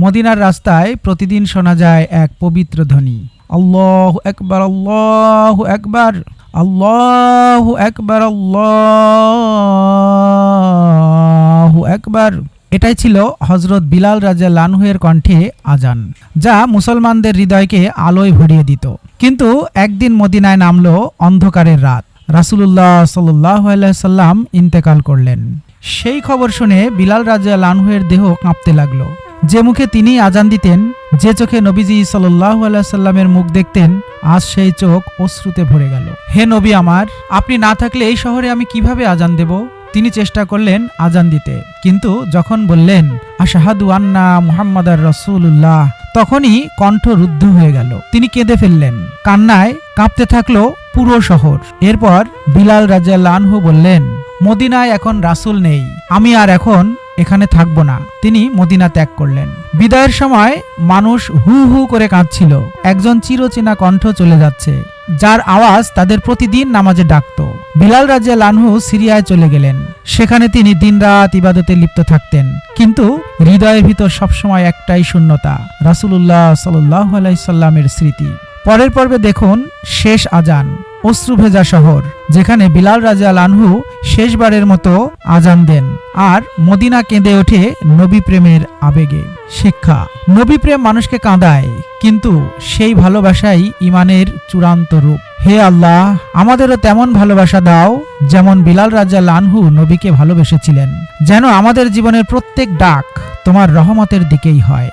মদিনার রাস্তায় প্রতিদিন শোনা যায় এক পবিত্র ধ্বনি। আল্লাহ একবার আল্লাহ একবার আল্লাহ একবার আল্লাহ একবার এটাই ছিল হজরত বিলাল রাজা লানহুয়ের কণ্ঠে আজান যা মুসলমানদের হৃদয়কে আলোয় ভরিয়ে দিত। কিন্তু একদিন মদিনায় নামল অন্ধকারের রাত। রাসুলুল্লাহ সাল্লাহ সাল্লাম ইন্তেকাল করলেন। সেই খবর শুনে বিলাল রাজা লানহুয়ের দেহ কাঁপতে লাগল। যে মুখে তিনি আজান দিতেন, যে চোখে নবীজি সাল্লাহ সাল্লামের মুখ দেখতেন, আজ সেই চোখ অশ্রুতে ভরে গেল। হে নবী আমার, আপনি না থাকলে এই শহরে আমি কীভাবে আজান দেব? তিনি চেষ্টা করলেন আজান দিতে, কিন্তু যখন বললেন, আশাহাদু আন্না মুহাম্মাদার রসুল্লাহ তখনই কণ্ঠ রুদ্ধ হয়ে গেল। তিনি কেঁদে ফেললেন। কান্নায় কাঁপতে থাকল পুরো শহর। এরপর বিলাল রাজা লানহু বললেন, মদিনায় এখন রাসূল নেই। আমি আর এখন এখানে থাকব না। তিনি মদিনা ত্যাগ করলেন। বিদায়ের সময় মানুষ হু হু করে কাঁদছিল। একজন চিরচেনা কণ্ঠ চলে যাচ্ছে, যার আওয়াজ তাদের প্রতিদিন নামাজে ডাকত। বিলাল রাজিয়া লানহু সিরিয়ায় চলে গেলেন। সেখানে তিনি দিনরাত ইবাদতে লিপ্ত থাকতেন। কিন্তু হৃদয়ের ভিতর সবসময় একটাই শূন্যতা, রাসূলুল্লাহ সাল্লাহ আলাইসাল্লামের স্মৃতি। পরের পর্বে দেখুন শেষ আজান অশ্রু ভেজা শহর, যেখানে বিলাল রাজা লানহু শেষবারের মতো আজান দেন আর মদিনা কেঁদে ওঠে নবী প্রেমের আবেগে। শিক্ষা, নবী প্রেম মানুষকে কাঁদায়, কিন্তু সেই ভালোবাসাই ইমানের চূড়ান্ত রূপ। হে আল্লাহ, আমাদেরও তেমন ভালোবাসা দাও যেমন বিলাল রাজা লানহু নবীকে ভালোবেসেছিলেন। যেন আমাদের জীবনের প্রত্যেক ডাক তোমার রহমতের দিকেই হয়।